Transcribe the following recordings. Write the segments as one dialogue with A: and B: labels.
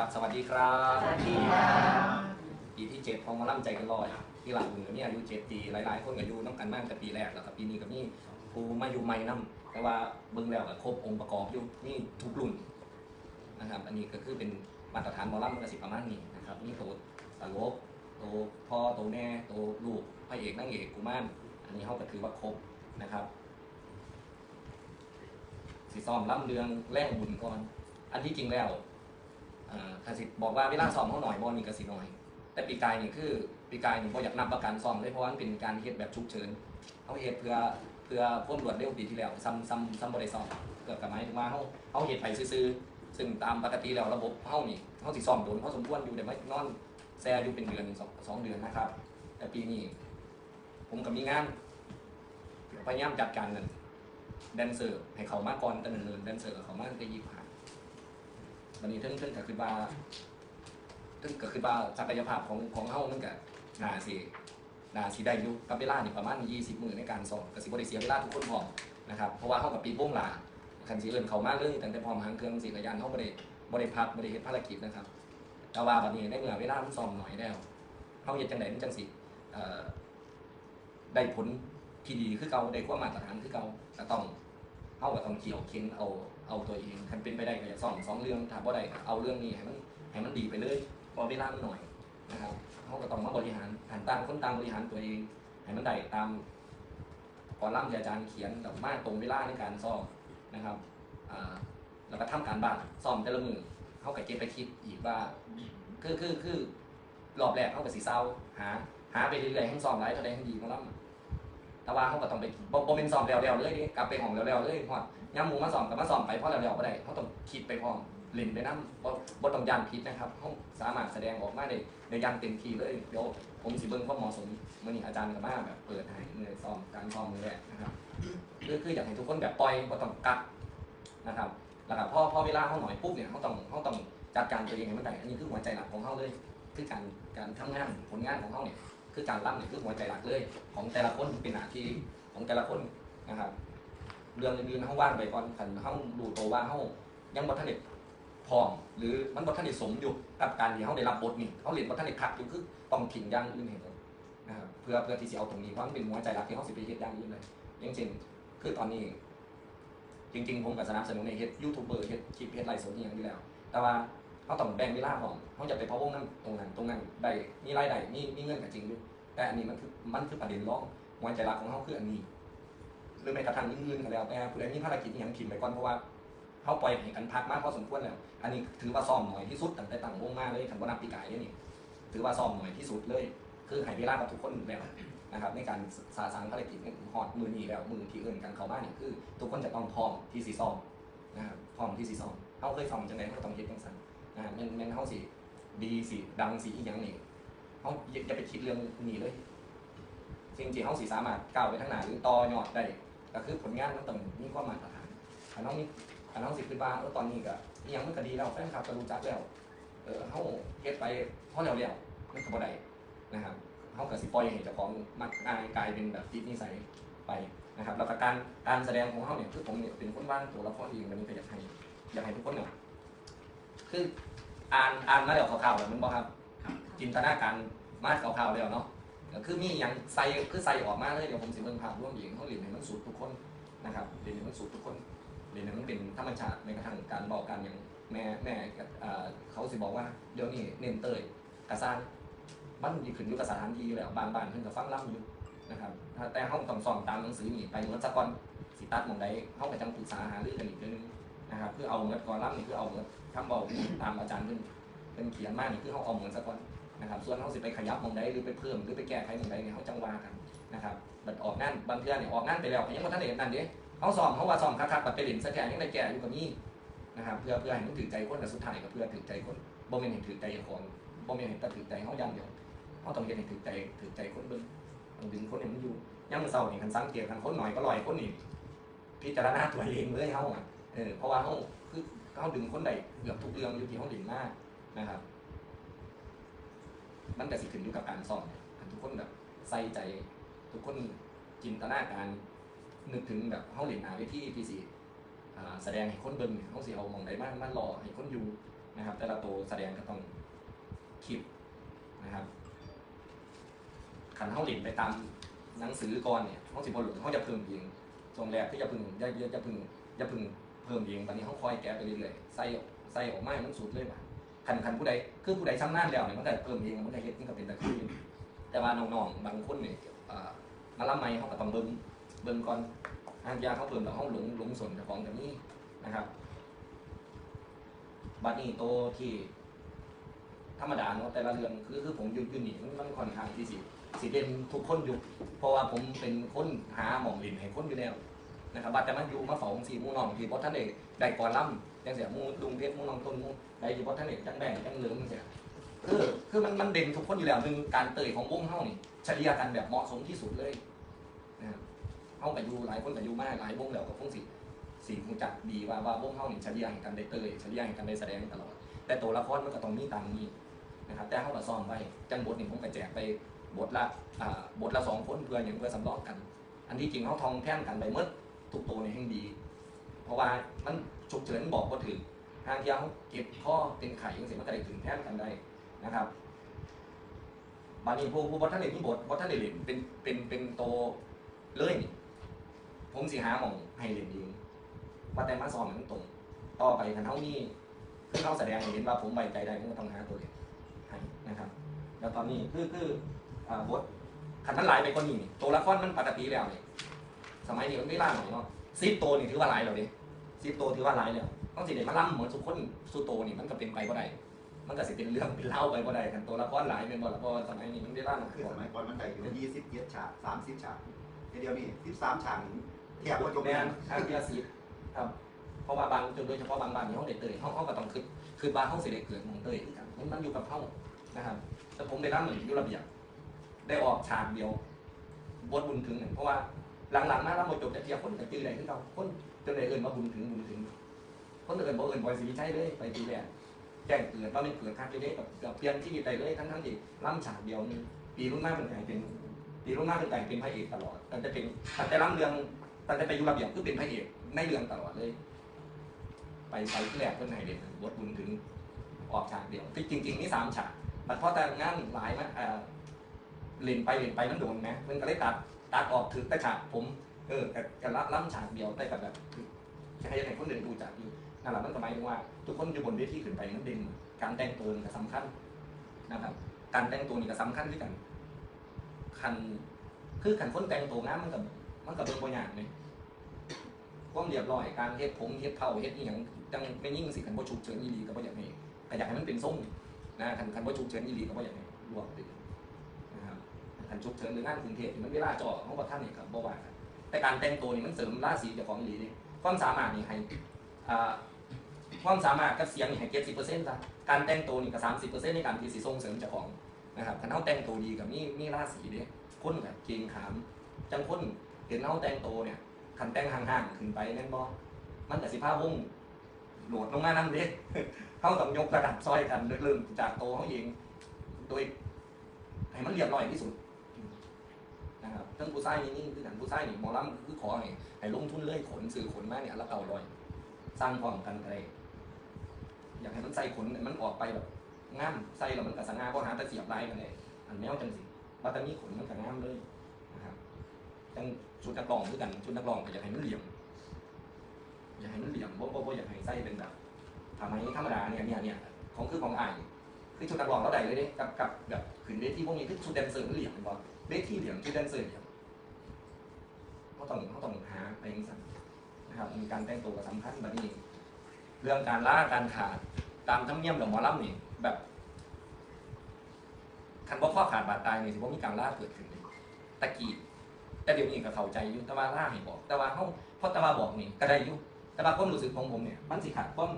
A: ครับ สวัสดีครับ
B: สวัสดีค่ะ
A: ปีที่เจ็ดของมาล่ำใจกันลอยที่หลังมือเนี่ยอายุเจ็ดปีหลาย ๆ คนก็อายุน้องกันมากแต่ปีแรกแล้วก็ปีนี้ก็มีผู้มาอยู่ใหม่นํแต่ว่าเบิ่งแล้วก็ครบองค์ประกอบอยู่นี่ทุกรุ่นนะครับอันนี้ก็คือเป็นมาตรฐานหมอลำมันสิประมาณนี้นะครับนี่โตัวตลกตัวพ่อโตแม่โตลูกพระเอกนางเอกกุมารอันนี้เขาก็ถือว่าครบนะครับสีซ้อมล่ำเรืองแร่งบุญก่อน อันที่จริงแล้ว อ่าสิบอกว่าเวลาซ้อมเขาหน่อยบอลนี่กสิน่อย แต่ปีกายนี่คือปีกายนี่บ่อยากนำประกันซ้อมเลยเพราะว่ามันเป็นการเฮ็ดแบบฉุกเฉินเขาเฮ็ดเพื่อเพื่อพ้นรวดเร็วปีที่แล้วซ้ำซ้ำซ้ำบ่ได้ซ้อมเกิดกับหมายถึงว่าเขาเขาเฮ็ดไปซื่อซึ่งตามปกติแล้วระบบเขานี่เขาสิซ้อมโดนเขาสมควรอยู่แต่ไม่นอนแซ่อยู่เป็นเดือนสองสองเดือนนะครับ แต่ปีนี้ผมกับมีงานพยายามจัดการนั่นแดนเซอร์ให้เขามาก่อนแต่เนิ่นแดนเซอร์กับเขามาตั้งแต่ยี่สิบห้า วันนี้เพิ่งเพิ่งก็คือว่าเพิ่งก็คือว่าศักยภาพของของเฮามันก็น่าสิน่าสิได้อยู่กับเวลานี่ประมาณ 20 มื้อในการสอนก็สิบ่ได้เสียเวลาทุกคนพร้อมนะครับเพราะว่าเฮากับปีโป้งหลาคันสิเอิ้นเขามาเลยตั้งแต่พร้อมหางเครื่องสิกระยานเฮาบ่ได้บ่ได้พักบ่ได้เฮ็ดภารกิจนะครับ แต่ว่าบัดนี้ในเมื่อเวลามันซ้อมหน่อยแล้วเฮาเฮ็ดจังไดมันจังสิได้ผลที่ดีคือเก่าได้ความมาตรฐานคือเก่าก็ต้อง เอากับต้องเกี่ยวเค้นเอาเอาตัวเองคันเป็นไปได้ก็อยากสองสองเรื่องถ้าบ่ได้เอาเรื่องนี้ให้มันให้มันดีไปเลยพอเวลามันหน่อยนะครับเขาก็ต้องมาบริหารหันตางคนตางบริหารตัวเองให้มันได้ตามก่อนร่ำที่อาจารย์เขียนแบบมากตรงเวลาในการซ่อมนะครับแล้วก็ทำการบ้านซ่อมแต่ละมือเขาก็เก็บไปคิดอีกว่าคือคือคือรอบแรกเขาก็สีเศร้าหาหาไปเรื่อยๆให้ซ่อมไรเท่าใดให้ดีมาล่ำ แต่ว่าเขาก็ต้องไปบ่บ่เป็นสอบแล้วๆเลยดิกลับไปห้องแล้วๆเลยพอดย่ำหมูมาสอบกับมาสอบไปเพราะแล้วๆก็ได้เขาต้องคิดไปพร้อมเล่นไปน้ำบ่บ่ต้องยันผิดนะครับเขาสามารถแสดงออกมาได้ในอยันเต็มที่เลยเดี๋ยวผมสิเบิ่งความเหมาะสมมื่อนี้อาจารย์ก็มาแบบเปิดให้เมื่อซ้อมการซ้อมมือแรกนะครับคือคืออยากให้ทุกคนแบบปล่อยบ่ต้องกักนะครับแล้วก็พอพอเวลาเขาหน่อยปุ๊บเนี่ยเขาต้องเขาต้องจัดการตัวเองให้มันได้อันนี้คือหัวใจหลักของเขาเลย คือการการทำงานผลงานของเขาเนี่ย คือการรับเนี่ยคือหัวใจหลักเลย ของแต่ละคนเป็นหน้าที่ของแต่ละคนนะครับเรื่องอื่นๆเขาว่างไปก่อนขันเขาดูโตว่าเขายังบททันเด็พร้อมหรือมันบททันเด็สมอยู่กับการที่เขาได้รับบทนี่เขาเรียนบททันเด็คักอยู่คือต้องทิ้งย่างอื่นเห็นเลยนะครับเพื่อเพื่อที่จะเอาตรงนี้เพราะมันเป็นหัวใจหลักที่เขาสิไปเฮ็ดย่างอื่นเลยอย่างเช่นคือตอนนี้จริงๆ ผมก็สนับสนุนในเฮ็ดยูทูบเบอร์เฮ็ดคลิปเฮ็ดไลฟ์สดนี่อย่างนี้แล้ว แต่ว่า เขาต้องแบ่งเวลาของเขาจะไปพะวงนั้นตรงนั้นตรงนั้นได้มีรายได้มีมีเงินก็จริงอยู่แต่อันนี้มันคือมันคือประเด็นร้องหัวใจหลักของเขาคืออันนี้หรือแม้กระทั่งอื่นๆก็แล้วแต่ผู้ใดมีภารกิจอย่างถิ่นไปก่อนเพราะว่าเขาปล่อยให้กันพักมากพอสมควรแล้ว อันนี้ถือว่าซ่อมหน่อยที่สุดตั้งแต่ตั้งวงมาเลยคันว่านับปีกายเนี่ยนี่ถือว่าซ่อมหน่อยที่สุดเลย คือให้เวลากับทุกคนแล้วนะครับในการสาสางภารกิจในฮอดมือนี้แล้วมือที่อื่นกันเข้าบ้านนี่คือ ทุกคนจะต้องพร้อมที่สีซ่อมนะครับพร้อมที่สีซ่อมเขาเคยซ่อมจังไดเขาต้องเฮ็ดจังซั่น นะครับแม่นม่นเขาสิ ดีสิ ดังสิอีหยังนี่เขาอย่าไปคิดเรื่องนี้เลยสิ่งที่เขาสีสามารถก้าวไปทางหน้าหรือต่อยอดได้ก็คือผลงานมันต้องมีความมาตรฐานอันน้องนี่อันน้องสิคือว่าเออตอนนี้ก็อิหยังมันก็ดีแล้วแฟนคลับก็รู้จักแล้วเออเขาเฮ็ดไปเพราะแล้วแล้วมันก็บ่ได้นะครับเขาก็สิปล่อยให้เจ้าของมักง่ายกลายเป็นแบบติดนิสัยไปนะครับแล้วก็การการแสดงของเขาเนี่ยคือผมเนี่ยเป็นคนวางตัวละครเองวันนี้ก็อยากให้อยากให้ทุกคนเนี่ยคือ อ่านอ่านมาแล้วคร่าวๆแล้วมันบอกครับ จินตนาการมาคร่าวๆแล้วเนาะก็คือมีอย่างใส่คือใส่ออกมาเลยเดี๋ยวผมสิเบิ่งภาพร่วมอีกเขาเรียนให้มันสูตรทุกคนนะครับเรียนให้มันสูตรทุกคนเรียนให้มันเป็นธรรมชาติในกระทั่งการบอกการอย่างแม่แม่เอ่อเขาสิบอกว่าเดี๋ยวนี้เน้นเตยกระซานบ้านดีขึ้นอยู่กับสถานที่อยู่แล้วบางบ้านเพิ่นก็ฟังล่ำอยู่นะครับถ้าแต่ห้องต้องสอนตามหนังสือนี่ไปเหมือนสะก่อนสิตัดหมองใดห้องก็จังปรึกษาหารือกันอีกเรื่องนึงนะครับคือเอาเหมือนก่อนล่ำนี่คือเอาเหมือน คำบอกตามอาจารย์เพิ่นเพิ่นเขียนมากนี่คือเขาเอาเหมือนสะก่อนนะครับส่วนเขาสิไปขยับมองใดหรือไปเพิ่มหรือไปแก้ไขมองใดเนี่ยเขาจังว่ากันนะครับบัดออกงานบางเทื่อเนี่ยออกงานไปแล้วยังบ่ทันได้เห็นนั่นเด้เขาซ้อมเขาว่าซ้อมคักๆบัดไปเล่นซะแก่ยังได้แก่อยู่กับนี้นะครับเพื่อเพื่อให้มันถือใจคนแต่สุดท้ายก็เพื่อถือใจคนบ่แม่นให้ถือใจคนบ่แม่นให้แต่ถือใจเขาอย่างเดียวเขาต้องเฮ็ดให้ถือใจถือใจคนเบิ่งต้องดึงคนให้มันอยู่ยามมื้อเช้านี่คันสังเกตคันคนหน่อยก็ลอยคนนี่พิจารณาตัวเองเลยเฮาอะเออเพราะว่าเฮาคือ เฮาดึงคนได้เกือบทุกเรื่องอยู่ที่เฮาดึงมากนะครับ มันแต่สิขึ้นอยู่กับการสอนเนี่ยทุกคนแบบใส่ใจ ทุกคนจินตนาการนึกถึงแบบเขาเล่นหาวทีที่สิแสดงให้คนเบิ่งเนี่ยเขาสิเอาหมองใดมามาหล่อให้คนอยู่นะครับ แต่ละตัวแสดงก็ต้องคิดนะครับขันเฮาเล่นไปตามหนังสือก่อนเนี่ยเฮาสิบ่หลุดเฮาจะพิ่มเองช่วงแรกที่จะพึ่งอย่าอย่าอย่าพึ่งอย่าพึ่ง พิ่มเองตอนนี้เฮาคอยแก้ไปเรื่อยๆใส่ใส่ออกมามันสุดเลยว่ะคันคันผู้ใดคือผู้ใดชำนาญแล้วเนี่ยมันก็เพิ่มเองมันก็เฮ็ดมันก็เป็นตะคือแต่ว่าน้องๆบางคนเนี่ยมาลำใหม่เฮาก็ต้องเบิ่งเบิ่งก่อนทางยาเขาเพิ่มแล้วเฮาหลงหลงสนจ้าของกับนี้นะครับบัดนี้โตที่ธรรมดาเนาะแต่ละเรื่องคือคือผมอยืนยืนนี่มันค่อนข้างที่สิสิเด่นทุกคนอยู่ เพราะว่าผมเป็นคนหาหมองลินให้คนอยู่แล้ว นะครับบัดแต่มันอยู่มาเฝ้าของสีหมู่น้องที่บ่ท่านได้ได้ก่อนล่ำจังเสียมู่ลุงเพชรมู่น้องต้นมู่ใดที่บ่ท่านได้จังแบ่งจังเหลืองจังเสียคือคือมันมันเด่นทุกคนอยู่แล้วหนึ่งการเตยของวงเฮานี่เฉลี่ยกันแบบเหมาะสมที่สุดเลยนะครับเฮาก็อยู่หลายคนก็อยู่มากหลายวงแล้วก็คงสิสิ่งจักดีว่าว่าวงเฮานี่เฉลี่ยกันได้เตยเฉลี่ยกันได้แสดงตลอด แต่ตัวละครมันก็ต้องมีตามนี้นะครับแต่เฮาก็ซ้อมไว้จังบทนี่ผมก็แจกไปบทละบทละสองคนเพื่ออย่างเพื่อสำรองกัน อันที่จริงเฮาทองแท่นกันไปเมื่อ ทุกตัวนี่แห่งดี เพราะว่ามันฉุกเฉินบอกบ่ถึงทางที่เฮาเก็บข้อเป็นไข่จังซี่มันก็ได้ถึงแท่นกันได้นะครับบานี้ผู้ผู้บ่ทันได้มีบทบ่ทันได้เลนเป็นเป็นเป็นโตเลย ผมสิหาหมองให้เล่นเองว่าแต่มาซ้อมมันตรง ต่อไปคันเท่านี้คือเขาแสดงเห็นว่าผมไว้ใจได้ผมก็ต้องหาตัวเองให้นะครับ แล้วตอนนี้คือคืออ่าบทคันมันหลายไปกว่านี้ตัวละครมันปกติแล้วเนี่ย สมัยนี้มันไม่ล่าหน่อยเนาะซิปโตวนี่ถือว่าหลายแล้วเดิซิปโตวถือว่าหลายแล้วต้องสิเด็มาล่ำเหมือนสุคนสุโตวนี่มันก็เป็นไปบ่ได้มันก็สิเป็นเรื่องเป็นเล่าวไปบ่ได้กันตัวละครหลายเป็นบ่ละเพราะว่าสมัยนี้มันไม่ล่าหน่อย
B: คือสมัยก่อนมันได้อยู่ยี่สิบเจ็ดฉากสามสิบฉากเดียวนี่สิบสามฉากนี่แทบว่าจบ
A: แม่
B: แล้ว
A: นทางเบียร์ซีดครับเพราะว่าบางจนโดยเฉพาะบางบ้านนี่เขาเด็ดเตยเขาเขาก็ต้องคือคือบ้านเขาเสได็จเกิดหมองเตยคือกันมันมันอยู่กับเขานะครับแต่ผมได้รับเหมือนอยู่ระเบียบได้ออกฉากเดียวบทบุญถึงเนี่ยเพราะว่า หลังๆมาแล้วหมดจบแต่เทียบคนกับจือใดขึ้นเราคนจนได้เอินว่าบุญถึงบุญถึง คนเอินบ่เอินบอยสีวิชัยเลยไปตีแรกแจ้งเกิดว่าไม่เกิดคาดจะได้กับกับเปลี่ยนที่ใดเลยทั้งทั้งที่ล่ำฉากเดียวนึงปีรุ่นหน้าเป็นไงเป็นปีรุ่นหน้าเป็นไงเป็นพระเอกตลอดแต่เป็นแต่ล่ำเรื่องแต่ไปอยู่ระเบียบคือเป็นพระเอกในเรื่องตลอดเลย ไปไปที่แรกเพื่อนไหนเด่นบทบุญถึงออกฉากเดียวที่จริงๆนี่สามฉากแต่พอแต่งานหลายมั้ยเออเล่นไปเล่นไปมันโดนไหมมันก็เลยตัด ตัดออกถึงแต่ฉากผมเออกับกับรับล้ำฉากเดียวแต่กับแบบจะให้ยังไงคนเดินดูจากอยู่นั่นแหละมันก็หมายถึงว่า ทุกคนอยู่บนเวทีขึ้นไปมันเด่นการแต่งตัวนี่ก็สำคัญนะครับ การแต่งตัวนี่ก็สำคัญด้วยกันคันคือขันคนแต่งตัวงามมันกับมันกับเป็นตัวอย่างเลยความเรียบร้อยการเฮ็ดผมเฮ็ดเผาเฮ็ดอีหยังจังไม่ยิ่งสิคันบ่ฉุกเฉินอีหลีก็บ่อยากให้ก็อยากให้มันเป็นทรงนะคันคันบ่ฉุกเฉินอีหลีก็บ่อยากให้รวมถึง คันฉุกเฉินหรืองานกรุงเทพนี่มันเวลาจ่อของบ่ทันนี่ครับบ่ว่ากันแต่การแต่งตัวนี่มันเสริมราศีเจ้าของอีหลีนี่ความสามารถนี่ให้ความสามารถกับเสียงนี่ให้70%จ้ะการแต่งตัวนี่ก็30%ในการที่สิส่งเสริมเจ้าของนะครับคันเฮาแต่งตัวดีกับมีมีราศีเด้คนแบบเกรงขาม จังคนเห็นเฮาแต่งตัวเนี่ยขันแต่งห่างๆขึ้นไปแม่นบ่มันแต่สิผ้าวงโหลดลงมานั่นเด้เขาต้องยกระดับซอยกันเริ่มจากโตเขาเอง โดยให้มันเรียบร้อยที่สุด นะครับเรื่องผู้ชายนี่นี่คือกันผู้ชายนี่หมอลำคือขอให้ให้ลงทุนเลยขนสื่อขนมาเนี่ยแล้วเก่าลอย สร้างพร้อมกันอะไรอยากให้มันใส่ขนมันออกไปแบบงามใส่แล้วมันก็สง่าเพราะหาแต่เสียบลายกันเลยอันแนวจังสิบัตตานีขนมันก็งามเลยนะครับจังชุดนักร้องด้วยกันชุดนักร้องก็อยากให้มันเหลี่ยมอยากให้มันเหลี่ยมบ่บ่บ่อยากให้ไส้เป็นแบบทำไมธรรมดาเนี่ยเนี่ยเนี่ยของคือของอายคือชุดนักร้องเราได้เลยเด้กับกับแบบขึ้นเวทีพวกนี้คือชุดแดนเซอร์มันเหลี่ยมเป็นบ่ เวทีเหลี่ยมชุดแดนเซอร์เหลี่ยเขาต้องเขาต้องหาไปย่างสั่นนะครับมีการแต่งตัวก็สำคัญแบบนี้ เรื่องการล่าการขาดตามธรรมเนียมของหมอลำนี่แบบคันว่าข้อขาดบาดตายนี่สิว่ามีการล่าเกิดขึ้นเลยตะกี้แต่เดี๋ยวนี้ก็เข้าใจอยู่แต่ว่าล่าให้บอก แต่ว่าเขาเพราะต่ว่าบอกนี่ก็ได้อยู่แต่ว่าความรู้สึกของผมเนี่ยมันสิขาดความ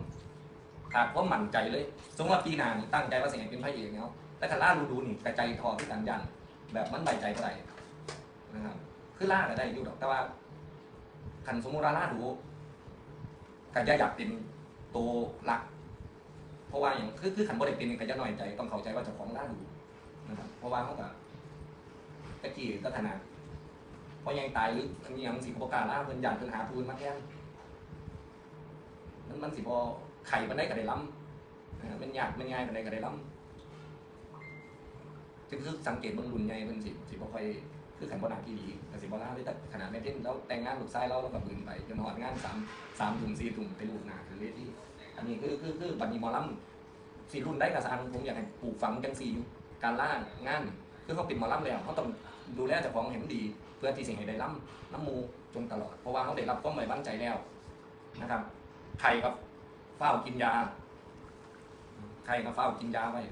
A: ขาดความมั่นใจเลย สมมติว่าปีหน้านี่ตั้งใจว่าสิให้เป็นพระเอกแล้วแต่คันล่าดูดูนี่กระใจทอที่กันยัน แบบมันใบใจเท่าไหร่นะครับคือล่าก็ได้อยู่ดอกแต่ว่าคันสมมติว่าล่าดูก็จะอยากเป็นตัวหลัก เพราะว่าอย่างคือคือขันบ่ได้เป็นก็จะน้อยใจต้องเข้าใจว่าเจ้าของล่าดูนะครับเพราะว่าเขาก็ตะกี้ก็ถนัดเพราะยังตายหรือมันยังสิบประกล้าล่าเพิ่นยันเพิ่นหาปืนมาแทนมันมันสิบ่ไข่มันได้ก็ได้ล้ำมันหยากมันง่ายปานใดก็ได้ล่ำ คือสังเกตเบิ่งรุ่นใหญ่เพิ่นสิสิบ่ค่อยคือขันบ่หนักที่ดีแต่สิบ่ล่าเลยแต่ขนาดแม่เพ่นเราแต่งงานหลูกชายเราแล้วก็บืนไปจนฮอดงาน3 3ทุ่ม4ทุ่มไปลูกหนาคือเวทีอันนี้คือคือคือบัดนี้หมอลำสิรุ่นได้ก็สร้างผมอยากให้ปลูกฝังจังซี่การล่างงานคือเขาเป็นมอลำแล้วเขาต้องดูแลเจ้าของให้มันดี เพื่อที่สิให้ได้ล่ำน้ำมูจนตลอดเพราะว่าเขาได้รับความไว้วางใจแล้วนะครับใครก็เฝ้ากินยาใครก็เฝ้ากินยาไว้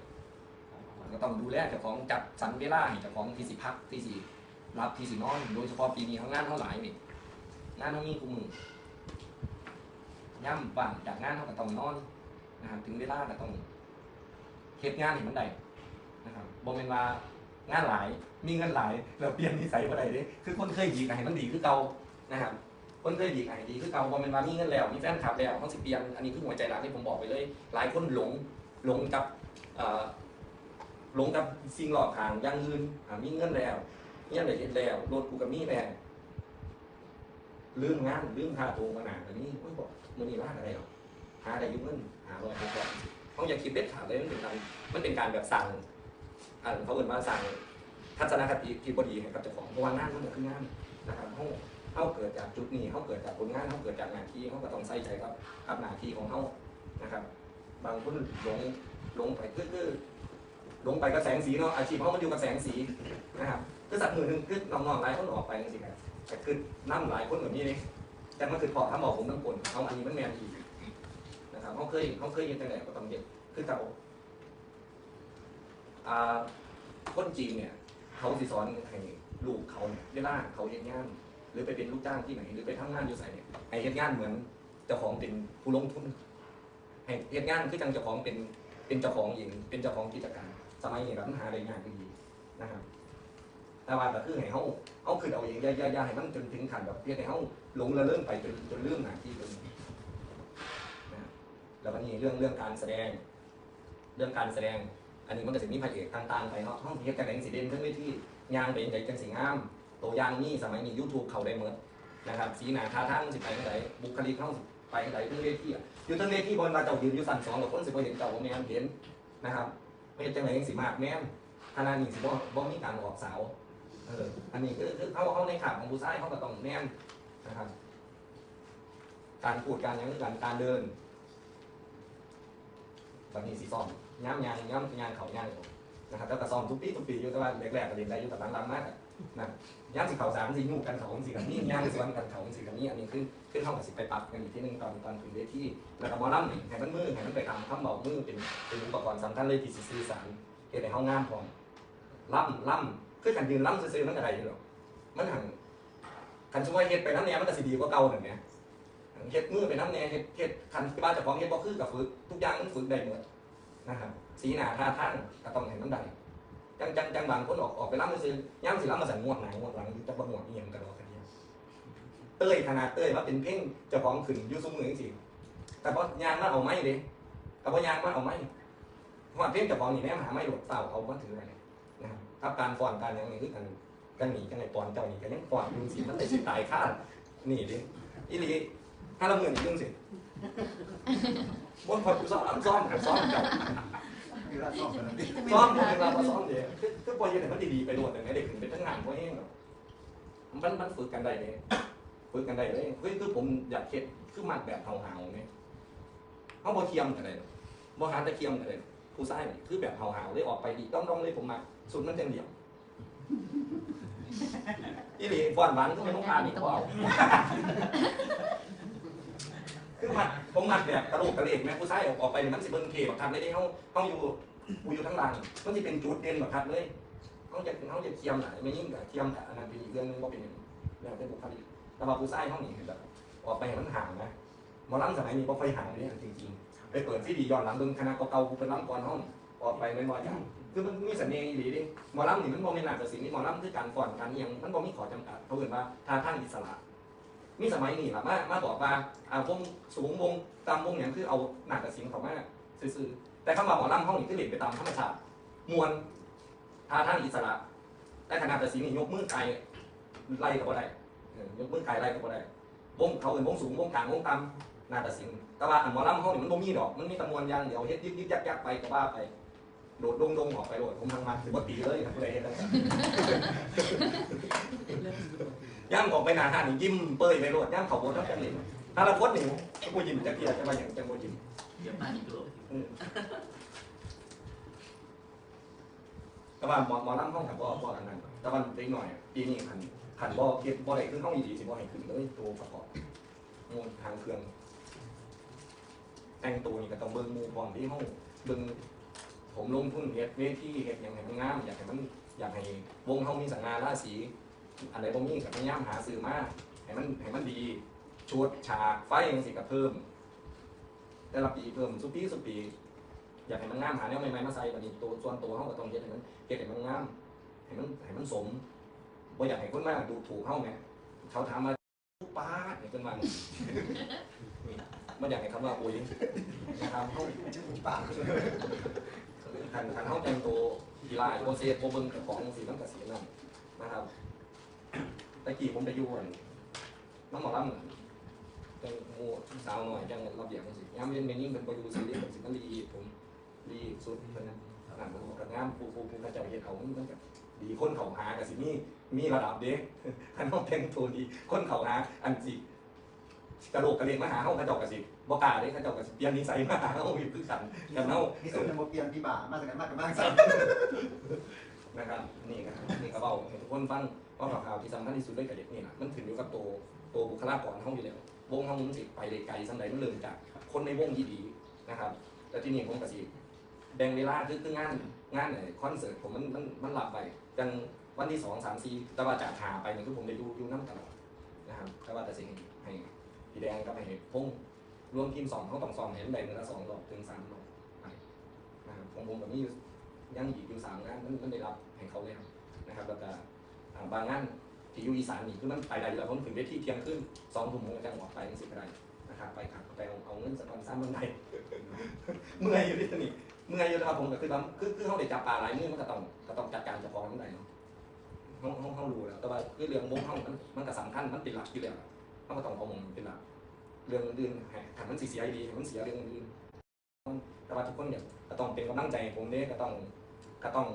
A: ก็ต้องดูแลเจ้าของจัดสรรเวลาให้เจ้าของที่สิพักที่สิรับที่สินอนโดยเฉพาะปีนี้เขางานเท่าหลายนี่งานเขามีกูมือย่ำบ้านจากงานเขาก็ต้องนอนนะครับถึงเวลาก็ต้องเฮ็ดงานให้มันได้นะครับบ่เป็นว่างานหลายมีเงินหลายแล้วเปลี่ยนนิสัยบ่ได้เด้คือคนเคยดีก็ให้มันดีคือเก่านะครับคนเคยดีก็ให้ดีคือเก่าบ่แม่นว่ามีเงินแล้วมีแฟนคลับแล้วเขาสิเปลี่ยนอันนี้คือหัวใจหลักที่ผมบอกไปเลย หลายคนหลงหลงกับ หลงกับสิ่งหลอกทางอย่างอื่นอ่ามีเงินแล้วมีอะไรเห็นแล้วรถกูก็มีแล้วลืมงงานลืมค่าตัวขนาดนี้โอ้ยบอกมันนี่ว่าอะไรหรอหาได้อยุ่งเงินหาร้อยหกร้อยเขาอย่าคิดเด็ดขาดเลยมันเป็นการมันเป็นการแบบสั่งอ่าเขาเอินว่าสั่งทัศนคติที่บดีให้กับเจ้าของเพราะว่างานมันก็คืองานนะครับเขาเขาเกิดจากจุดนี้เขาเกิดจากผลงานเขาเกิดจากหน้าที่เขาก็ต้องใส่ใจกับกับหน้าที่ของเขานะครับ บางคนหลงหลงไปคือคือ ลงไปกับแสงสีเนาะอาชีพเขามันอยู่กับแสงสีนะครับคือสักมือหนึ่งคือน้องๆหลายคนออกไปจังซี่ครับแต่คือน้ำหลายคนแบบนี้นี่แต่มันคือพอถ้าบอกผมทั้งคนเขาอันนี้มันแมนอีกนะครับเขาเคยเขาเคยยินตั้งแต่ก็ต้องเด็กคือเขาอ่าคนจีนเนี่ยเขาสิสอนให้ลูกเขาเนี่ยเวลาเขาเฮ็ดงาน หรือไปเป็นลูกจ้างที่ไหนหรือไปทำงานอยู่ไสเนี่ยให้เฮ็ดงานเหมือนเจ้าของเป็นผู้ลงทุนให้เฮ็ดงานคือจังเจ้าของเป็นเป็นเจ้าของเองเป็นเจ้าของกิจการ สมัยนี้แบบมันหาได้ง่ายขึ้นดีนะครับแต่ว่าก็คือให้เฮาเฮาคือเอาเองย่าอย่าให้มันจนถึงขั้นแบบเพียงให้เฮาหลงละเริ่มไปจนจนลืมหนาที่ตรงนี้แล้วก็นี่เรื่องเรื่องการแสดง เรื่องการแสดง อันนี้มันก็สิมีพระเอกต่างๆไปเนาะเฮาเฮ็ดกันได้จังสิเด่นขึ้นเวทียางเป็นจังจังสิงามตัวยางนี่สมัยนี้ YouTube เขาได้หมดนะครับสีหนาท่าทางสิไปจังไดบุคลิกเฮาไปจังไดขึ้นเวทีอะอยู่ตั้งเวทีบนมาเจ้ายืนอยู่สั่นสองกับคนสิบ่เห็นเจ้าบ่แม่เห็นนะครับ ไม่จังไหนยังสิมากแม่นขนาดนี้สิบ่บ่มีการออกสาวเอออันนี้คือคือเขาเขาในขาของผู้ชายเขาก็ต้องแม่นนะครับ การพูดการยังการการเดินตอนนี้สิซ้อมย้ำยางย้ำยางเขายางนะครับแล้วก็ซ้อมทุกปีทุกปีอยู่แต่ว่าแรกๆก็เรียนได้อยู่แต่หลังๆมาก นะย้ำสิเขาสามสิยุ่กันเขาสิกันนี่ย้ำสวนกันเขาสิกันนี่อันนี้คือคือเขากับสิไปปรับกันอีกที่หนึ่งตอนตอนถึงเวทีแล้วก็หมอลำนี่ให้มันมือให้มันไปตามคำบอกมือเป็นเป็นอุปกรณ์สำคัญเลยที่สื่อสารเฮ็ดให้เฮางามพร้อมล่ำล่ำคือกันยืนล่ำซื่อๆมันก็ได้อยู่หรอกมันหังคันช่วยเฮ็ดไปน้ำแหน่มันก็สิดีกว่าเก่านั่งเนแหละเฮ็ดมือไปน้ำแน่เฮ็ดเฮ็ดคันที่บ้านจ้าของเฮ็ดบ่คือกับฝึกทุกอย่างมันฝึกได้หมดนะครับสีหน้าท่าทางก็ต้องให้มันได้ จังจังจังบางคนออกออกไปล่ำซื่อย่ำสิล่ำมาสั่นง่วงหน้าง่วงหลังจะบ่ง่วงอียังกันหรอกกันเดียเต้ยขนาดเต้ยว่าเป็นเพ่งเจ้าของขึ้นยู่ซุมือจังซี่แต่พอยางมาเอาไม้ดิแต่พอยางมาเอาไม้ว่าเพียงแต่บอลนี่แม่มหาไม้หลดเต่าเอามาถือไปนะครับครับการฟ้อนการย่างนี้คือกันกันหนีกันในปอนเจ้านี่กันยังฟอนดูสิมันได้สิตายค่านี่ดิอีลีห้าละหมื่นยุ่งสิบนพอกูซ้อมซ้อมกับซ้อมเจ้า
B: คือเราชอบกันนะพี่
A: ซ้อมผมเป็นเราซ้อมเดียวคือคือปอยยังไงมันดีๆไปโดดแต่ไหนเด็กถึงเป็นทั้งงานเพราะเองหรอมันมันฝึกกันได้เลยฝึกกันได้เลยคือคือผมอยากเฮ็ดคือมัดแบบเฮาๆเนี่ยเขาบ่เทียมกันเลยบ่หาตะเทียมกันเลยผู้ชายคือแบบเห่าๆเลยออกไปดีต้องต้องเลยผมมาสุดมันจังเหลี่ยมอีหลีฟอนหวานก็ไม่ต้องผ่านนี่ก็เอา คือมัดผมมัดแบบตะลุกตะเลกแม่ผู้ชายออกออกไปนี่มันสิเบิ่งเทบักคันเลยที่เขาเขาอยู่กูอยู่ทั้งหลังมันสิเป็นจุดเด่นบักคันเลยเขาจะเขาจะเทียมหลายไม่ยิ่งกับเทียมกับอันนั้นเป็นอีกเรื่องหนึงว่าเป็นอย่างนี้แล้วเป็นบุคลิกแต่ว่าผู้ชายเขานี่แบบออกไปให้มันห่างนะมอลำสมัยนี้บ่ค่อยห่างเลยจริงๆไปเปิดที่ดีย้อนหลังเบิ่งคณะเก่าๆกูเป็นล้ำก่อนห้องออกไปไม่บ่อย่างคือมันมีเสน่ห์อีหลีดิหมอลำนี่มันบ่มีหลักตัดสินนี่หมอลำคือการฟ้อนการเอียงมันบ่มีขอจำกัดเขาเรียกว่าท่าทางอิสระ มีสมัยนี้ละมามาบอกว่าอ่าวงสูงวงตามวงอย่างคือเอาหนักตัดสินเขามาซื่อๆแต่คำว่าหมอลำห้องนี่คือเล่นไปตามธรรมชาติมวลท่าทางอิสระแต่ขนาดตัดสินนี่ยกมือไกลไล่ก็บ่ได้เออยกมือไกลไล่ก็บ่ได้วงเขาเป็นวงสูงวงกลางวงต่ำนาฏศิลป์แต่ว่าอันหมอลำเขานี่มันบ่มีดอก มันมีตะมวนยางเดี๋ยวเฮ็ดยิบยิบยักยักไปก็ว่าไป โดดดงดงออกไปโดดผมทางมาถือว่าตีเลยครับเฮ็ดได้ย่ำออกไปนานหานี่ยิ้มเปยไปโลดย่ำเขาโบทั้งจังเลยถ้าเราโคตรหนิวจะกูยิ้มจะเกลียดจะมาอย่างจะกูยิ้ม
C: เดี๋ยวมาอีกรอบ
A: อืมแต่ว่าหมอหมอลำห้องกับบ่บ่อันนั้นแต่ว่าเล็กหน่อยปีนี้ขันขันบ่เก็บบ่ได้ขึ้นห้องอีดีสิบ่ให้ขึ้นเลยตัวประกอบมูลทางเครื่องแต่งตัวนี่ก็ต้องเบิ่งมู่อมที่ห้องเบิ่ง ผมลงทุนเฮ็ดเวทีเฮ็ดหยังให้มันงามอยากให้มันอยากให้วงเฮามีสัง่าราศีอันใดบ่มีก็พยายามหาซื้อมาให้มันให้มันดีชุดฉากไฟจังซี่ก็เพิ่ม แต่ละปีเพิ่มสุปีสุปี อยากให้มันงามหาแนวใหม่ๆมาใส่บัดนี้ตัวส่วนตัวเฮาก็ต้องเฮ็ดให้มันเฮ็ดให้มันงามให้มันให้มันสมบ่อยากให้คนมาดูถูกเฮาแหมเขาถามมาป้าเนี่ยเพิ่นว่านี่มันอยากให้คำว่าโอ้ยนะครับเฮา
B: ปา ก
A: คันคันเฮาแต่งตัวกีฬาโปรเซสโปรเบิงกับของสิมันก็สินั่นนะครับตะกี้ผมไปอยู่อันน้ำหมอลำน่ะจังหมู่สาวหน่อยจังระเบียบจังซี่ยามเย็นเป็นยิ่งเป็นบ่อยู่สิเรียกสิมันรีดผมรีสุดเพิ่นนั้นนั่นมันก็งามผู้ผู้ผู้กระจ้าเฮ็ดเขามันก็ดีคนเขาหาก็สิมีมีระดับเด้คันเฮาแต่งตัวดีคนเขาหาอันสิ กระโดดกระเด็นมาหาเฮากระจอกกระสิบ่กล้าเด้กระจอกกระสิเปลี่ยนนิสัยมาหาเฮาอยู่คือกันกันเฮา
B: ที่สุดในโมเปลี่ยนพี่บ่ามาจากไหนมาจากบ้านสั่น
A: นะครับนี่ก็นี่ก็เบาให้ทุกคนฟังว่าข่าวที่สำคัญที่สุดเลยกับเด็กนี่นะมันขึ้นอยู่กับตัวตัวบุคลากรห้องอยู่แล้ววงห้องมันสิไปได้ไกลสังใดมันเริ่มจากคนในวงที่ดีนะครับแล้วที่นี่ผมก็สิแบ่งเวลาคือคืองานงานไหนคอนเสิร์ตผมมันมันมันหลับไปจังวันที่สองสามสี่แต่ว่าจากหาไปนี่คือผมได้ดูดูน้ำตลอดนะครับแต่ว่าแต่สิ่งให้ พี่แดงกับให้พงรวมทีมสองเขาต้องซ้อมเห็นแบ่งเดือนละสองรอบถึงสามรอบนะครับของผมแบบนี้ยังอีกอยู่สามงานมันมันได้รับให้เขาเลยครับนะครับแล้วก็บางงานที่อยู่อีสานนี่คือมันไปได้แล้วเพราะมันถึงเวทีเที่ยงขึ้นสองทุ่มผมก็จะออกไปยังสิบได้นะครับไปขับไปเอาเอาเงินสปอนเซอร์มันได้เมื่อยอยู่ที่นี่เมื่อยอยู่นะครับผมก็คือว่าคือคือเขาได้จับปลาหลายมือมันก็ต้องก็ต้องจัดการเฉพาะมันได้เนาะห้องห้องห้องรู้แล้วแต่ว่าคือเรื่องวงห้องมันมันก็สำคัญมันเป็นหลักอยู่แล้วมันก็ต้องเอามงเป็นหลัก เรื่องอื่นๆให้ถ้ามันสิเสียดีให้มันเสียเรื่องอื่นแต่ว่าทุกคนเนี่ยก็ต้องเป็นกำลังใจให้ผมเนี่ยก็ต้องก็ต้อง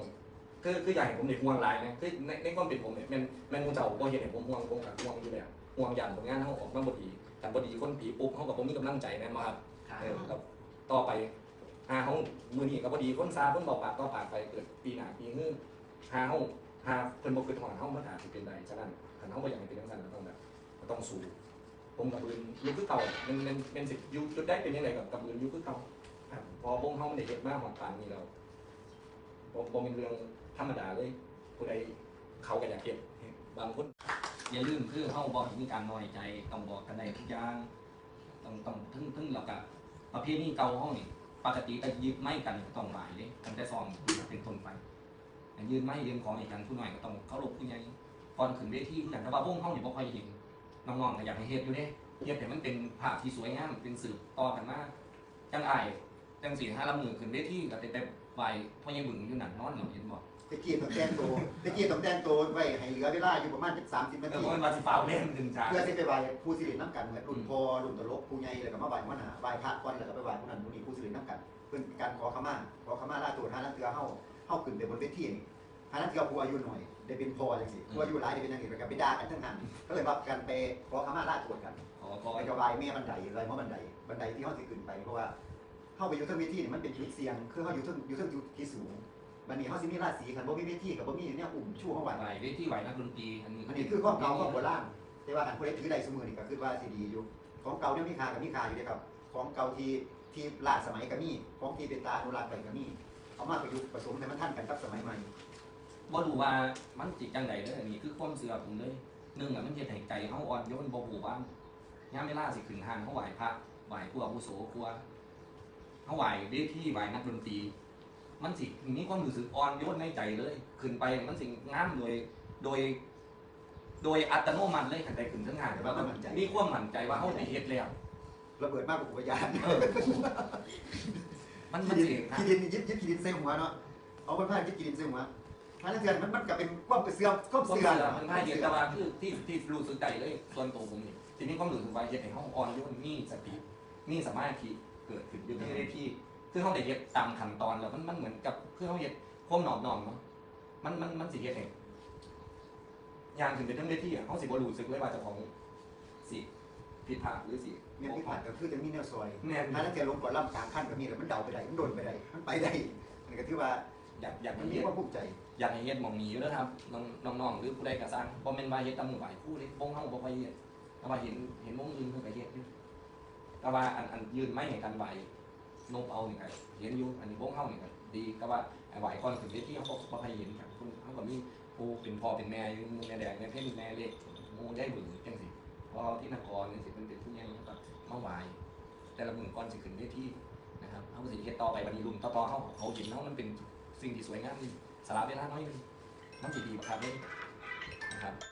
A: คือคืออยากให้ผมได้ห่วงหลายนะคือในในความเป็นผมเนี่ยแมันแมันมูเจ้าบ่เห็นให้ผมห่วงผมกับห่วงอยู่แล้วห่วงอย่างผลงานเขาออกมาบ่ดีแต่บ่ดีคนผีปุ๊บเขากับผมมีกำลังใจแน่นอนครับ
C: ครับ
A: เออกับต่อไปหาเขามือนี้ก็บ่ดีคนซาเพิ่นบอกปากต่อปากไปเกิดปีหน้าปีนึงหาเขาหาเพิ่นบ่คือถอนเฮามันอาจสิเป็นได้ฉะนั้นคันเฮาบ่อยากให้เป็นจังซั่นก็ต้องแบบก็ต้องสู้ ผมกับปืนอยู่คือเก่ามันมันมันสิยู่จุดได้เป็นยังไงกับกับปืนอยู่คือเก่าพอวงเฮามันได้เฮ็ดมาฮอดปานนี้แล้วผมผมเป็นเรื่องธรรมดาเลยผู้ใดเขาก็อยากเก็บบางคนอย่าลืมคือเฮาบอกมีการน้อยใจต้องบอกกันได้ทุกอย่างต้องต้องถึงถึงแล้วก็ประเพณีเก่าเฮานี่ปกติก็ยืดไม้กันต้องไหวเด้ตั้งแต่ซอมเป็นต้นไปยืนไม้ยืนของอีกกันผู้น้อยก็ต้องเคารพผู้ใหญ่ก่อนขึ้นเวทีคือกันแต่ว่าวงเฮานี่บ่ค่อยเห็น น้องๆก็อยากให้เฮ็ดอยู่เด้เฮ็ดให้มันเป็นภาพที่สวยงามเป็นสืบต่อกันมาจังอ้ายจังสิหาละมือขึ้นเวทีก็แต่แต่ไหวพ่อใหญ่บึงอยู่นั่นนอนเราเห็นบ่
B: ตะกี้ต้องแต่งตัวตะกี้ต้องแต่งตัวไว้ให้เหลือเวลาอยู่ประมาณสามสิบนา
A: เออ
B: ที
A: เพราะมันมาสิฟ้าวเล่นหนึ่งจ้า
B: เพื่อที่ไปไหว้ผู้สิริน้ำกันเหมือนรุ่นพ่อรุ่นตลกผู้ใหญ่แล้วก็มาไหว้หัวหน้าไหว้พระก่อนแล้วก็ไปไหว้ผู้นั้นผู้นี้ผู้สิริน้ำกันเพื่อเป็นการขอขมาขอขมาลาตัวท่านักเตือเฮาเฮาขึ้นไปบนเวทีนี่ท่านักเตือผู้อายุหน่อย ได้เป็นพ่อจังซี่ผู้อายุหลายได้เป็นนางเอกแล้วก็ไปด่ากันทั้งนั้นก็เลยว่ากันไปขอขมาลาตัวกัน
A: ขอขอ
B: ไปกระบายแม่บันไดอะไรเพราะบันไดบันไดที่เฮาสิขึ้นไปเพราะว่าเฮาไปอยู่เทั้งเวทีนี่มันเป็นจุดเสี่ยง คือเฮาอยู่เทั้งอยู่เทั้งจุดที่สูงบัดนี้เฮาสิมีราศีคันบ่มีเวทีกับบ่มีเนี่ยอุ่มชู้เฮาไว้
A: ไหวเวทีไหวนักดนตรีอันนี้
B: อันนี้คือของเก่าของโบราณแต่ว่าอันผู้ใดถือได้สมือนี่ก็คือว่าสิดีอยู่ ของเก่าเนี่ยมีค่ากับมีค่าอยู่เด้ครับ ของเก่าที่ที่ล้าสมัยก็มีของที่เป็นตาอนุรักษ์ไปก็มีเอามาประยุกต์ผสมให้มันทันกันกับสมัยใหม่
A: บ่รู้ว่ามันจิตจังใดเด้ออันนี้คือความเสื่อผมเลยหนึ่งอะมันเฮ็ดให้ใจเฮาอ่อนโยนบ่ฮู้ว่ายามเวลาสิขึ้นห้างเฮาไหว้พระไหว้ผู้อาวุโสครัวเฮาไหว้เวทีไหว้นักดนตรีมันสิมีความรู้สึกอ่อนโยนในใจเลย ขึ้นไปมันสิงามโดยโดย โดยอัตโนมัติเลยคันใดขึ้นเทั้งงานแต่ว่ามันมีความมั่นใจว่าเฮาได้เฮ็ดแล้ว
B: ระเบิดมากกว่าอุปยาน
A: เออมันมัน
B: ขี้
A: สิ
B: ดินขี้ดินยึดยึดขี้ดินใส่หัวเนาะเอาไปพาดยึดขี้ดินใส่หัว ถ้านักเรียนมันมันก็เป็นความเสื่อมความ
A: ความ
B: เสื่
A: เสื่
B: อ
A: อ
B: ม
A: มันง่ายเดียวแต่ว่าคือที่ที่รู้สึกใจเลยส่วนตัวผมนี่ทีนี้ความรู้สึกว่าเฮ็ดให้เฮาอ่อนโยนมีสติมีสมาธิเกิดขึ้นอยู่ที่เวทีคือเขาได้เฮ็ดตามขั้นตอนแล้วมันมันเหมือนกับคือเขาเฮ็ดโค้มหนอบหนอมเนาะมันมันมันสิเฮ็ดเองอย่างถึงเป็นเรื่องเวทีอะเขาสิบ่รู้สึกเลยว่าเจ้าของสิผิดพลาดหรือสิ
B: เมียนพิพาทก็คือจะมีแนวซอย
A: แม่น
B: ถ้านักเรียนลงก่อนล่ำกลางขั้นก็มีแล้วมันเดาไปได้มันโดนไปได้มันไปได้มันก็ถือว่า
A: อยากอยาก
B: มั
A: ให้
B: นมี
A: เฮ็ด
B: ความภูมิใจ
A: อยากให้เฮ็ดหมองนี้อยู่แล้วครับน้องน้องๆหรือผู้ใดก็สร้างบ่แม่นว่าเฮ็ดตามมือไหวผู้เด้วงเฮาบ่ค่อยเฮ็ดแต่ว่าเห็นเห็นวงอื่นเพิ่นก็เฮ็ดอยู่แต่ว่าอันอันยืนไม้ให้กันไหวนบเอานี่ก็เห็นอยู่อันนี้วงเฮานี่ก็ดีแต่ว่าไหวก่อนถึงเวทีเฮาบ่บ่ค่อยเห็นกันเพิ่นเฮาก็มีผู้เป็นพ่อเป็นแม่อยู่แม่แดงแม่เพิ่นแม่เล็กหมู่ได้บึงจังซี่เพราะที่นครนี่สิเพิ่นเป็นผู้ใหญ่ก็มาไหวแต่ละมื้อก่อนสิขึ้นเวทีนะครับเฮาก็สิเฮ็ดต่อไปวันนี้รุ่นต่อๆเฮาเขาเห็นเฮามันเป็นสิ่งที่สวยงามนี่ สาระเวลาน้อยนึงมันสิดีมาครับเลยนะครับ